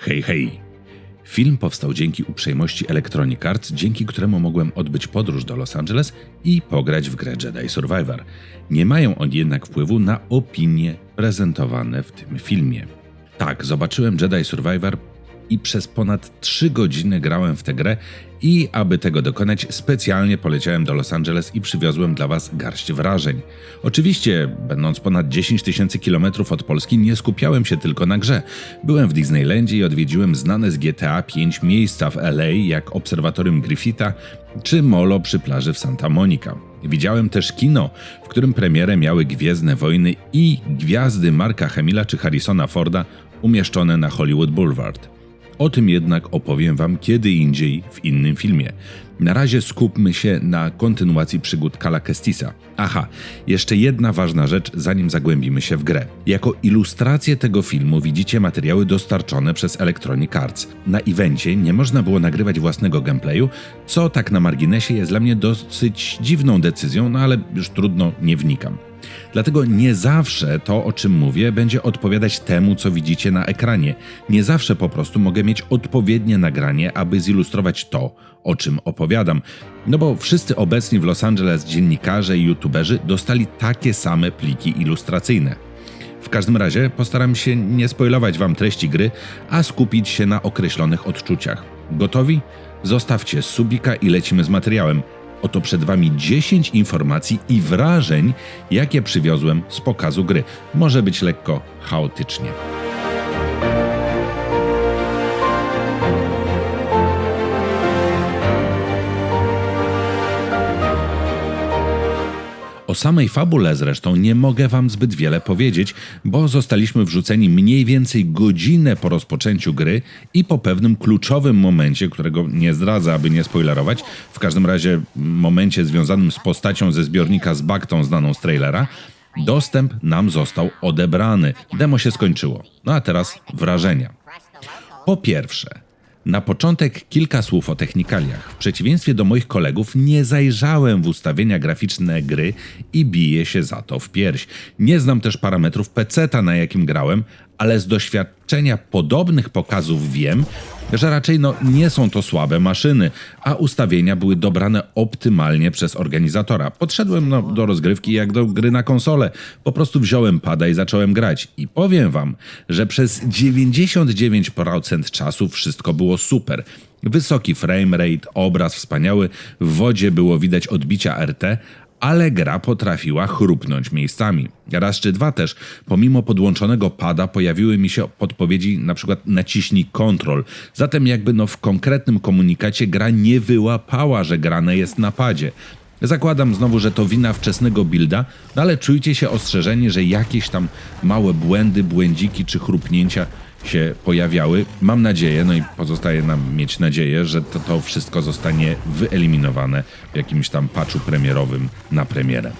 Hej, hej! Film powstał dzięki uprzejmości Electronic Arts, dzięki któremu mogłem odbyć podróż do Los Angeles i pograć w grę Jedi Survivor. Nie mają oni jednak wpływu na opinie prezentowane w tym filmie. Tak, zobaczyłem Jedi Survivor i przez ponad 3 godziny grałem w tę grę i aby tego dokonać specjalnie poleciałem do Los Angeles i przywiozłem dla Was garść wrażeń. Oczywiście, będąc ponad 10 tysięcy kilometrów od Polski, nie skupiałem się tylko na grze. Byłem w Disneylandzie i odwiedziłem znane z GTA 5 miejsca w LA, jak Obserwatorium Griffitha czy Molo przy plaży w Santa Monica. Widziałem też kino, w którym premierę miały Gwiezdne Wojny i gwiazdy Marka Hemila czy Harrisona Forda umieszczone na Hollywood Boulevard. O tym jednak opowiem Wam kiedy indziej w innym filmie. Na razie skupmy się na kontynuacji przygód Kala Kestisa. Aha, jeszcze jedna ważna rzecz, zanim zagłębimy się w grę. Jako ilustrację tego filmu widzicie materiały dostarczone przez Electronic Arts. Na evencie nie można było nagrywać własnego gameplayu, co tak na marginesie jest dla mnie dosyć dziwną decyzją, no ale już trudno, nie wnikam. Dlatego nie zawsze to, o czym mówię, będzie odpowiadać temu, co widzicie na ekranie. Nie zawsze po prostu mogę mieć odpowiednie nagranie, aby zilustrować to, o czym opowiadam. No bo wszyscy obecni w Los Angeles dziennikarze i youtuberzy dostali takie same pliki ilustracyjne. W każdym razie postaram się nie spoilować wam treści gry, a skupić się na określonych odczuciach. Gotowi? Zostawcie subika i lecimy z materiałem. Oto przed Wami 10 informacji i wrażeń, jakie przywiozłem z pokazu gry. Może być lekko chaotycznie. Samej fabule zresztą nie mogę Wam zbyt wiele powiedzieć, bo zostaliśmy wrzuceni mniej więcej godzinę po rozpoczęciu gry i po pewnym kluczowym momencie, którego nie zdradza, aby nie spoilerować, w każdym razie momencie związanym z postacią ze zbiornika z Baktą znaną z trailera, dostęp nam został odebrany. Demo się skończyło. No a teraz wrażenia. Po pierwsze, na początek kilka słów o technikaliach. W przeciwieństwie do moich kolegów nie zajrzałem w ustawienia graficzne gry i biję się za to w pierś. Nie znam też parametrów PC-ta, na jakim grałem, ale z doświadczenia podobnych pokazów wiem, że raczej no, nie są to słabe maszyny, a ustawienia były dobrane optymalnie przez organizatora. Podszedłem no, do rozgrywki jak do gry na konsolę. Po prostu wziąłem pada i zacząłem grać. I powiem wam, że przez 99% czasu wszystko było super. Wysoki framerate, obraz wspaniały, w wodzie było widać odbicia RT, ale gra potrafiła chrupnąć miejscami. Raz czy dwa też, pomimo podłączonego pada, pojawiły mi się podpowiedzi na przykład naciśnij Ctrl. Zatem jakby no w konkretnym komunikacie gra nie wyłapała, że grane jest na padzie. Zakładam znowu, że to wina wczesnego builda, no ale czujcie się ostrzeżeni, że jakieś tam małe błędy, błędziki czy chrupnięcia się pojawiały. Mam nadzieję, no i pozostaje nam mieć nadzieję, że to, to wszystko zostanie wyeliminowane w jakimś tam patchu premierowym na premierę.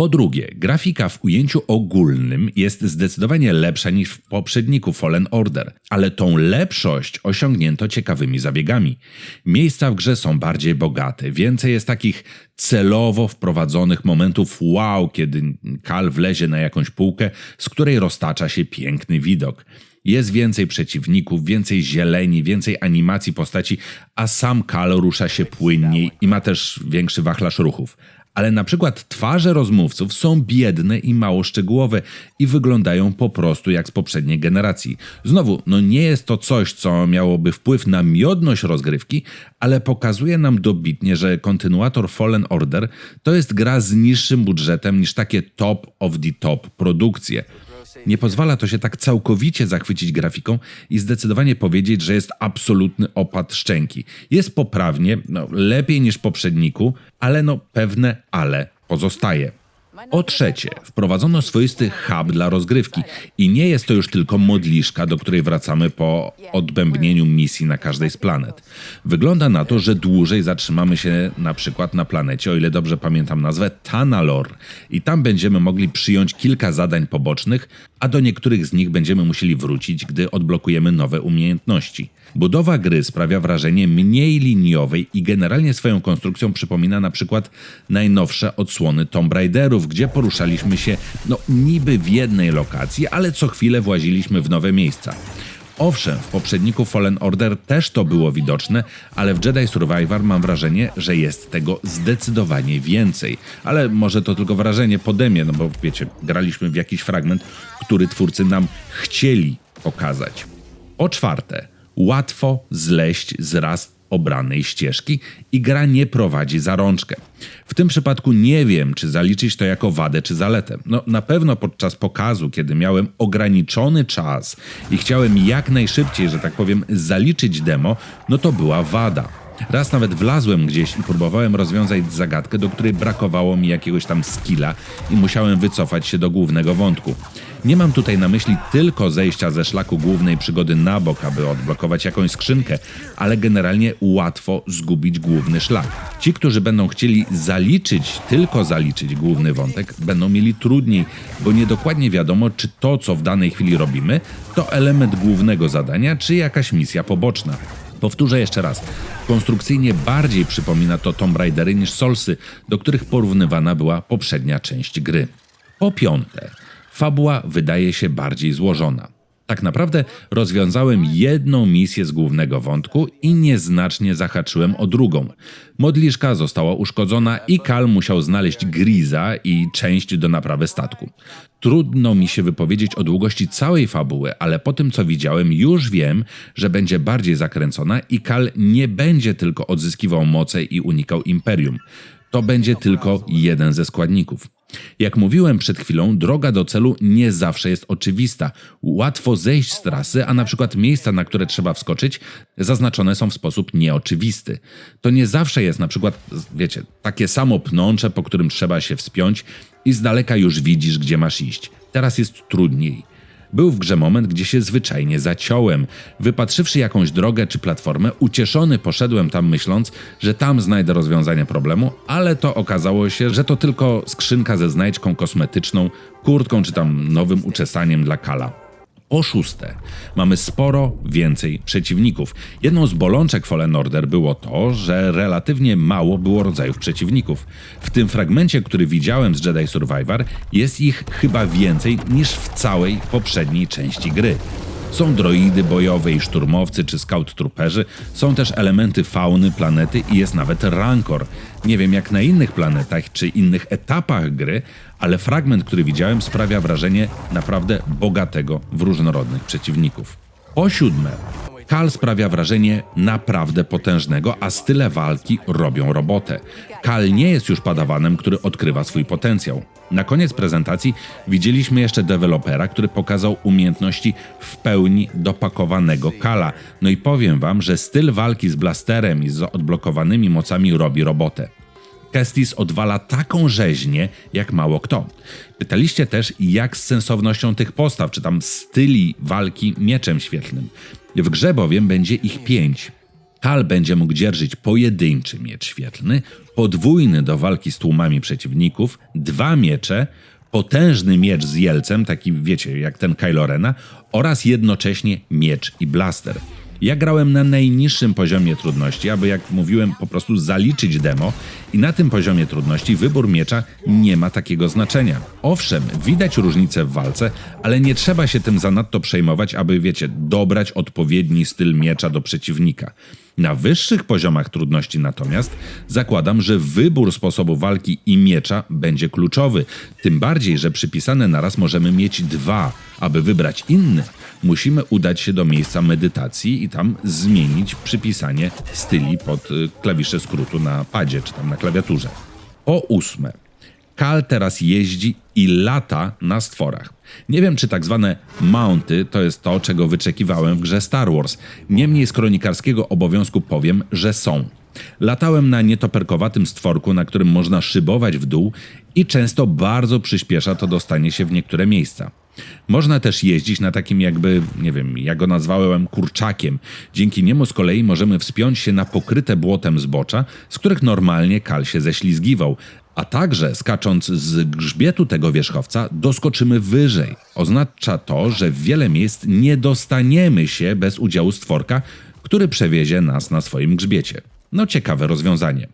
Po drugie, grafika w ujęciu ogólnym jest zdecydowanie lepsza niż w poprzedniku Fallen Order, ale tą lepszość osiągnięto ciekawymi zabiegami. Miejsca w grze są bardziej bogate, więcej jest takich celowo wprowadzonych momentów wow, kiedy Kal wlezie na jakąś półkę, z której roztacza się piękny widok. Jest więcej przeciwników, więcej zieleni, więcej animacji postaci, a sam Kal rusza się płynniej i ma też większy wachlarz ruchów. Ale na przykład twarze rozmówców są biedne i mało szczegółowe i wyglądają po prostu jak z poprzedniej generacji. Znowu, no nie jest to coś, co miałoby wpływ na miodność rozgrywki, ale pokazuje nam dobitnie, że kontynuator Fallen Order to jest gra z niższym budżetem niż takie top of the top produkcje. Nie pozwala to się tak całkowicie zachwycić grafiką i zdecydowanie powiedzieć, że jest absolutny opad szczęki. Jest poprawnie, no, lepiej niż poprzedniku, ale no pewne ale pozostaje. O trzecie, wprowadzono swoisty hub dla rozgrywki i nie jest to już tylko modliszka, do której wracamy po odbębnieniu misji na każdej z planet. Wygląda na to, że dłużej zatrzymamy się na przykład na planecie, o ile dobrze pamiętam nazwę, Tanalor i tam będziemy mogli przyjąć kilka zadań pobocznych, a do niektórych z nich będziemy musieli wrócić, gdy odblokujemy nowe umiejętności. Budowa gry sprawia wrażenie mniej liniowej i generalnie swoją konstrukcją przypomina na przykład najnowsze odsłony Tomb Raiderów, gdzie poruszaliśmy się no niby w jednej lokacji, ale co chwilę właziliśmy w nowe miejsca. Owszem, w poprzedniku Fallen Order też to było widoczne, ale w Jedi Survivor mam wrażenie, że jest tego zdecydowanie więcej. Ale może to tylko wrażenie podemie, no bo wiecie, graliśmy w jakiś fragment, który twórcy nam chcieli pokazać. Po czwarte, łatwo zleść z raz obranej ścieżki i gra nie prowadzi za rączkę. W tym przypadku nie wiem, czy zaliczyć to jako wadę czy zaletę. No, na pewno podczas pokazu, kiedy miałem ograniczony czas i chciałem jak najszybciej, że tak powiem, zaliczyć demo, no to była wada. Raz nawet wlazłem gdzieś i próbowałem rozwiązać zagadkę, do której brakowało mi jakiegoś tam skilla i musiałem wycofać się do głównego wątku. Nie mam tutaj na myśli tylko zejścia ze szlaku głównej przygody na bok, aby odblokować jakąś skrzynkę, ale generalnie łatwo zgubić główny szlak. Ci, którzy będą chcieli zaliczyć, tylko zaliczyć główny wątek, będą mieli trudniej, bo niedokładnie wiadomo, czy to, co w danej chwili robimy, to element głównego zadania, czy jakaś misja poboczna. Powtórzę jeszcze raz. Konstrukcyjnie bardziej przypomina to Tomb Raidery niż Soulsy, do których porównywana była poprzednia część gry. Po piąte, fabuła wydaje się bardziej złożona. Tak naprawdę rozwiązałem jedną misję z głównego wątku i nieznacznie zahaczyłem o drugą. Modliszka została uszkodzona i Kal musiał znaleźć Griza i część do naprawy statku. Trudno mi się wypowiedzieć o długości całej fabuły, ale po tym co widziałem już wiem, że będzie bardziej zakręcona i Kal nie będzie tylko odzyskiwał moce i unikał Imperium. To będzie tylko jeden ze składników. Jak mówiłem przed chwilą, droga do celu nie zawsze jest oczywista. Łatwo zejść z trasy, a na przykład miejsca, na które trzeba wskoczyć, zaznaczone są w sposób nieoczywisty. To nie zawsze jest na przykład, wiecie, takie samo pnącze, po którym trzeba się wspiąć i z daleka już widzisz, gdzie masz iść. Teraz jest trudniej. Był w grze moment, gdzie się zwyczajnie zaciąłem. Wypatrzywszy jakąś drogę czy platformę, ucieszony poszedłem tam myśląc, że tam znajdę rozwiązanie problemu, ale to okazało się, że to tylko skrzynka ze znajdźką kosmetyczną, kurtką czy tam nowym uczesaniem dla Kala. O szóste, mamy sporo więcej przeciwników. Jedną z bolączek Fallen Order było to, że relatywnie mało było rodzajów przeciwników. W tym fragmencie, który widziałem z Jedi Survivor, jest ich chyba więcej niż w całej poprzedniej części gry. Są droidy bojowe i szturmowcy czy scout trooperzy, są też elementy fauny planety i jest nawet rancor. Nie wiem jak na innych planetach czy innych etapach gry, ale fragment, który widziałem sprawia wrażenie naprawdę bogatego w różnorodnych przeciwników. Po siódme, Kal sprawia wrażenie naprawdę potężnego, a style walki robią robotę. Kal nie jest już padawanem, który odkrywa swój potencjał. Na koniec prezentacji widzieliśmy jeszcze dewelopera, który pokazał umiejętności w pełni dopakowanego Kala. No i powiem wam, że styl walki z blasterem i z odblokowanymi mocami robi robotę. Kestis odwala taką rzeźnię, jak mało kto. Pytaliście też, jak z sensownością tych postaw, czy tam styli walki mieczem świetlnym. W grze bowiem będzie ich pięć. Kal będzie mógł dzierżyć pojedynczy miecz świetlny, podwójny do walki z tłumami przeciwników, dwa miecze, potężny miecz z jelcem, taki wiecie, jak ten Kylo Rena, oraz jednocześnie miecz i blaster. Ja grałem na najniższym poziomie trudności, aby jak mówiłem, po prostu zaliczyć demo i na tym poziomie trudności wybór miecza nie ma takiego znaczenia. Owszem, widać różnice w walce, ale nie trzeba się tym zanadto przejmować, aby wiecie, dobrać odpowiedni styl miecza do przeciwnika. Na wyższych poziomach trudności natomiast zakładam, że wybór sposobu walki i miecza będzie kluczowy, tym bardziej, że przypisane naraz możemy mieć dwa. Aby wybrać inny, musimy udać się do miejsca medytacji i tam zmienić przypisanie styli pod y, klawisze skrótu na padzie czy tam na klawiaturze. Po ósme, Kal teraz jeździ i lata na stworach. Nie wiem, czy tak zwane mounty to jest to, czego wyczekiwałem w grze Star Wars. Niemniej z kronikarskiego obowiązku powiem, że są. Latałem na nietoperkowatym stworku, na którym można szybować w dół i często bardzo przyspiesza to dostanie się w niektóre miejsca. Można też jeździć na takim jakby, nie wiem, ja go nazwałem kurczakiem. Dzięki niemu z kolei możemy wspiąć się na pokryte błotem zbocza, z których normalnie kal się ześlizgiwał, a także skacząc z grzbietu tego wierzchowca doskoczymy wyżej. Oznacza to, że w wiele miejsc nie dostaniemy się bez udziału stworka, który przewiezie nas na swoim grzbiecie. No ciekawe rozwiązanie.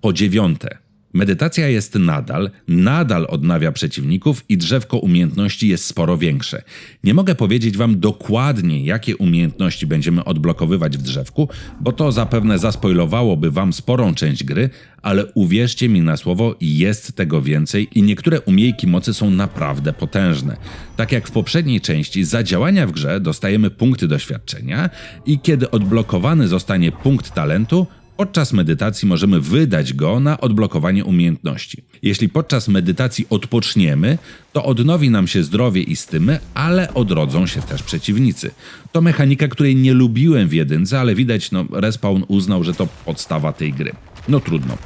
Po dziewiąte, Medytacja jest nadal, nadal odnawia przeciwników i drzewko umiejętności jest sporo większe. Nie mogę powiedzieć Wam dokładnie, jakie umiejętności będziemy odblokowywać w drzewku, bo to zapewne zaspoilowałoby Wam sporą część gry, ale uwierzcie mi na słowo, jest tego więcej i niektóre umiejki mocy są naprawdę potężne. Tak jak w poprzedniej części, za działania w grze dostajemy punkty doświadczenia i kiedy odblokowany zostanie punkt talentu, Podczas medytacji możemy wydać go na odblokowanie umiejętności. Jeśli podczas medytacji odpoczniemy, to odnowi nam się zdrowie i stymy, ale odrodzą się też przeciwnicy. To mechanika, której nie lubiłem w jedynce, ale widać, no, Respawn uznał, że to podstawa tej gry. No trudno.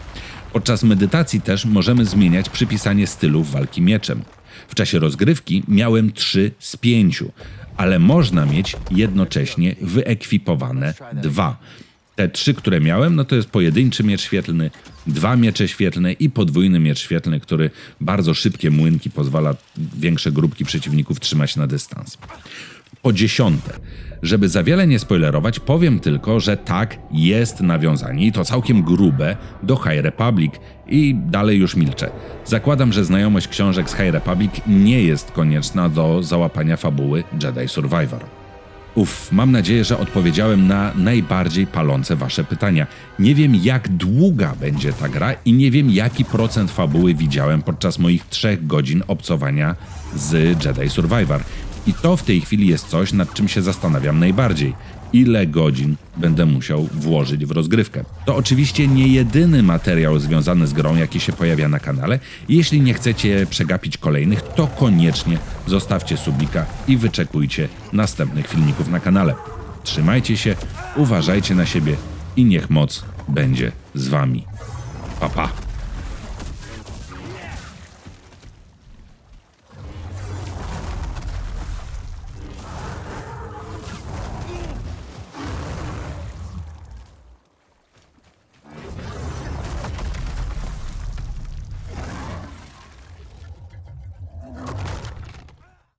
Podczas medytacji też możemy zmieniać przypisanie stylów walki mieczem. W czasie rozgrywki miałem 3 z 5, ale można mieć jednocześnie wyekwipowane dwa. Te trzy, które miałem, no to jest pojedynczy miecz świetlny, dwa miecze świetlne i podwójny miecz świetlny, który bardzo szybkie młynki pozwala większe grupki przeciwników trzymać na dystans. Po dziesiąte, żeby za wiele nie spoilerować, powiem tylko, że tak, jest nawiązanie i to całkiem grube do High Republic i dalej już milczę. Zakładam, że znajomość książek z High Republic nie jest konieczna do załapania fabuły Jedi Survivor. Uff, mam nadzieję, że odpowiedziałem na najbardziej palące Wasze pytania. Nie wiem, jak długa będzie ta gra i nie wiem, jaki procent fabuły widziałem podczas moich trzech godzin obcowania z Jedi Survivor. I to w tej chwili jest coś, nad czym się zastanawiam najbardziej. Ile godzin będę musiał włożyć w rozgrywkę? To oczywiście nie jedyny materiał związany z grą, jaki się pojawia na kanale. Jeśli nie chcecie przegapić kolejnych, to koniecznie zostawcie subika i wyczekujcie następnych filmików na kanale. Trzymajcie się, uważajcie na siebie i niech moc będzie z wami. Pa pa!